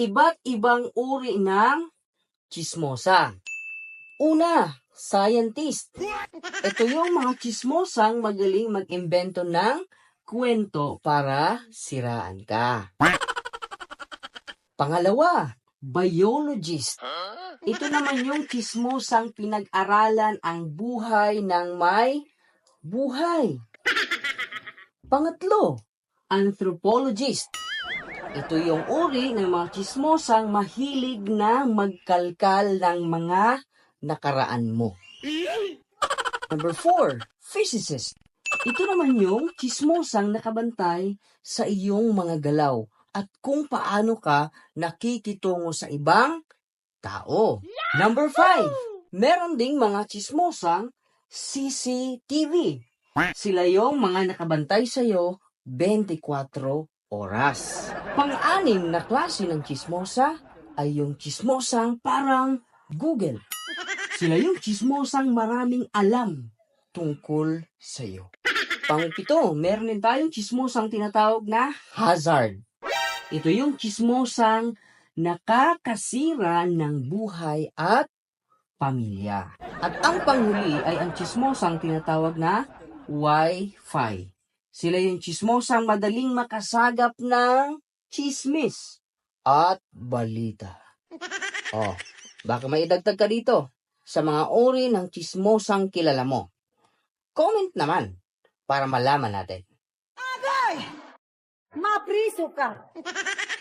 iba't ibang uri ng chismosa. Una, scientist. Ito yung mga chismosang magaling mag-imbento ng kwento para siraan ka. Pangalawa, biologist. Ito naman yung chismosang pinag-aralan ang buhay ng may buhay. Pangatlo, anthropologist. Ito yung uri ng mga chismosang mahilig na magkalkal ng mga nakaraan mo. Number four, physicist. Ito naman yung chismosang nakabantay sa iyong mga galaw at kung paano ka nakikitungo sa ibang tao. Number five, meron ding mga chismosang CCTV. Sila yung mga nakabantay sa'yo 24 oras. Pang-anim na klase ng chismosa ay yung chismosang parang Google. Sila yung chismosang maraming alam tungkol sa'yo. Pang-pito, meron din tayong chismosang tinatawag na hazard. Ito yung chismosang nakakasira ng buhay at pamilya. At ang panghuli ay ang chismosang tinatawag na Wi-Fi. Sila yung chismosang madaling makasagap ng chismis at balita. Oh, baka may idagdag ka dito sa mga uri ng chismosang kilala mo. Comment naman para malaman natin. Mapriso ka.